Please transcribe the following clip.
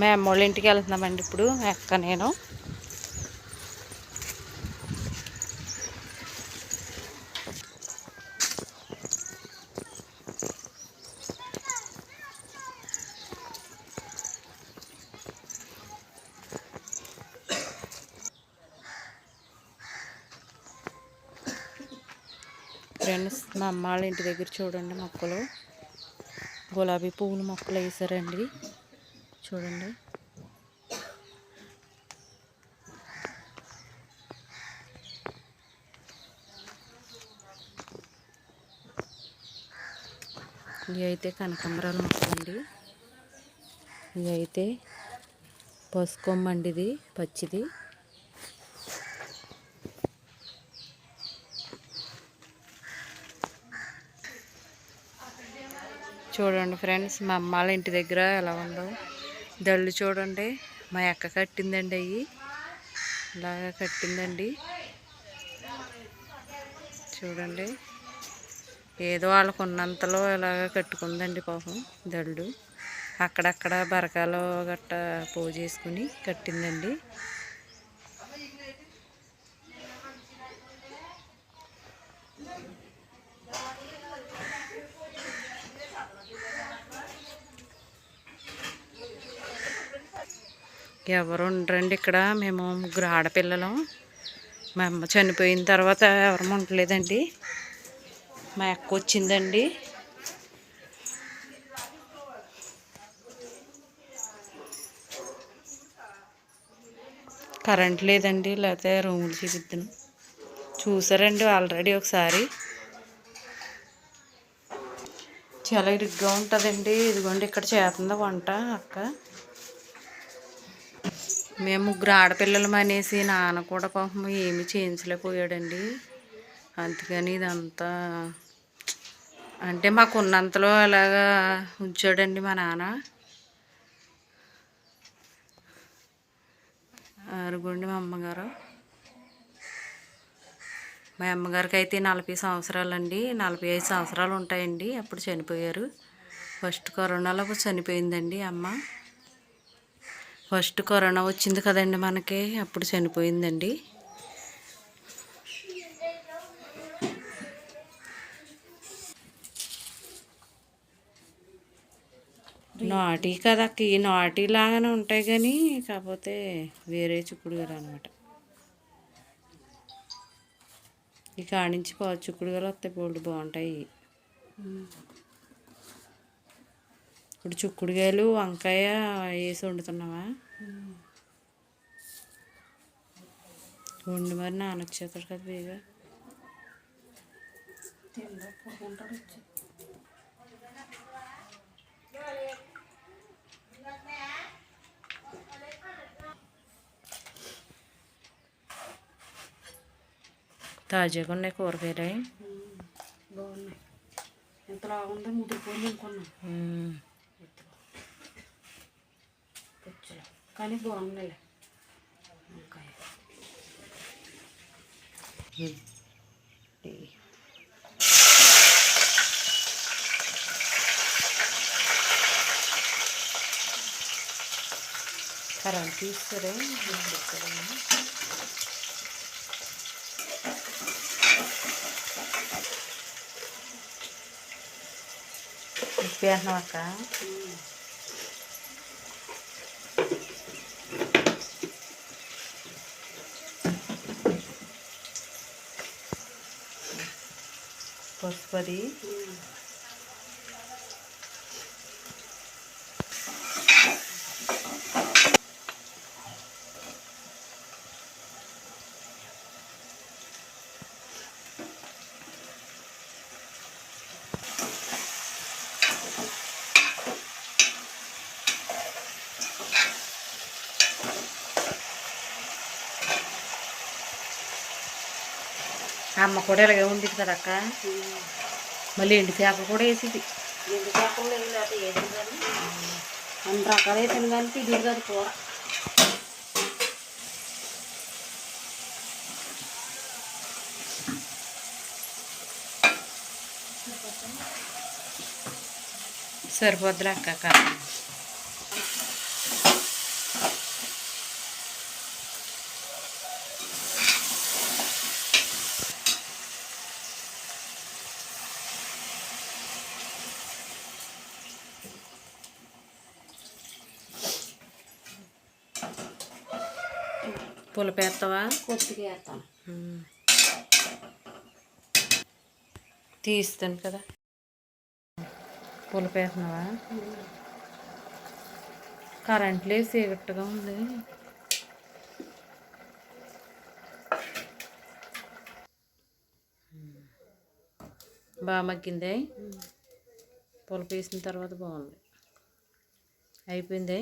మేము వాళ్ళ ఇంటికి వెళ్తున్నామండి ఇప్పుడు ఎక్క నేను. ఫ్రెండ్స్ మా అమ్మ వాళ్ళ ఇంటి దగ్గర చూడండి మొక్కలు. గులాబీ పువ్వులు మొక్కలు వేసారండి చూడండి. ఇవి అయితే కనకంబరాలు మొక్కలండి ఇవి అయితే పసుకొమ్మండి ఇది పచ్చిది. చూడండి ఫ్రెండ్స్ మా అమ్మ వాళ్ళ ఇంటి దగ్గర ఎలా ఉందో. దళ్ళు చూడండి. మా అక్క కట్టిందండి అవి ఇలాగా కట్టిందండి. చూడండి. ఏదో వాళ్ళకు ఉన్నంతలో ఇలాగ కట్టుకుందండి పాపం దళ్ళు. అక్కడక్కడ బరకాలు గట్ట పూజేసుకుని కట్టిందండి. ఎవరు ఉండరండి ఇక్కడ. మేము ముగ్గురు ఆడపిల్లలం. మా అమ్మ చనిపోయిన తర్వాత ఎవరు ఉండలేదండి. మా అక్క వచ్చిందండి. కరెంట్ లేదండి లేకపోతే రూములు చూపిద్దాను చూసారండి ఆల్రెడీ ఒకసారి. చాలా ఇరుగ్గా ఉంటుందండి. ఇదిగోండి ఇక్కడ చేస్తుంది వంట అక్క. మేము ముగ్గురు ఆడపిల్లలం అనేసి నాన్న కూడా పాపం ఏమి చేయించలేకపోయాడండి. అందుకని ఇదంతా అంటే మాకు ఉన్నంతలో అలాగా ఉంచాడండి మా నాన్న. అరుగుండి మా అమ్మగారు. మా అమ్మగారికి అయితే నలభై సంవత్సరాలండి. నలభై ఐదు సంవత్సరాలు ఉంటాయండి. అప్పుడు చనిపోయారు. ఫస్ట్ కరోనాలో చనిపోయిందండి అమ్మ. ఫస్ట్ కరోనా వచ్చింది కదండి మనకి అప్పుడు చనిపోయిందండి. నాటి కదా ఈ నాటి లాగానే ఉంటాయి కానీ కాకపోతే వేరే చిక్కుడుగారు అనమాట ఇక ఆడించి చిక్కుడు చిక్కుడుగాలు వస్తాయి బోల్డ్ బాగుంటాయి. ఇప్పుడు చిక్కుడుకాయలు వంకాయ వేసి వండుతున్నావా? వండి మరి నానొచ్చేతాడు కదా బేగా తాజాగా ఉన్నాయి కూరగాయలు బాగున్నాయి. ఎంతలా ఉందో ముదిరిపోయింది అనుకున్నా. ఉమ్. కానీ బాగున్నాయి వంకాయ కరెంట్ తీస్తారే ఇప్పేస్తున్నాం అక్క పసుపది అమ్మ కూడా ఇలాగే ఉంది కదా అక్క. మళ్ళీ ఎండి చేప కూడా వేసింది. ఎండు కానీ అన్ని రకాలు అయితే కానీ ఇది కాదు కూర. సరిపోద్దులే అక్క. పులపేస్తావా వేస్తాను. తీస్తాను కదా. పులపేస్తున్నావా? కరెంట్ లేదు చీకట్టుగా ఉంది. బాగా మగ్గిందే? పులప వేసిన తర్వాత బాగుంది. అయిపోయింది?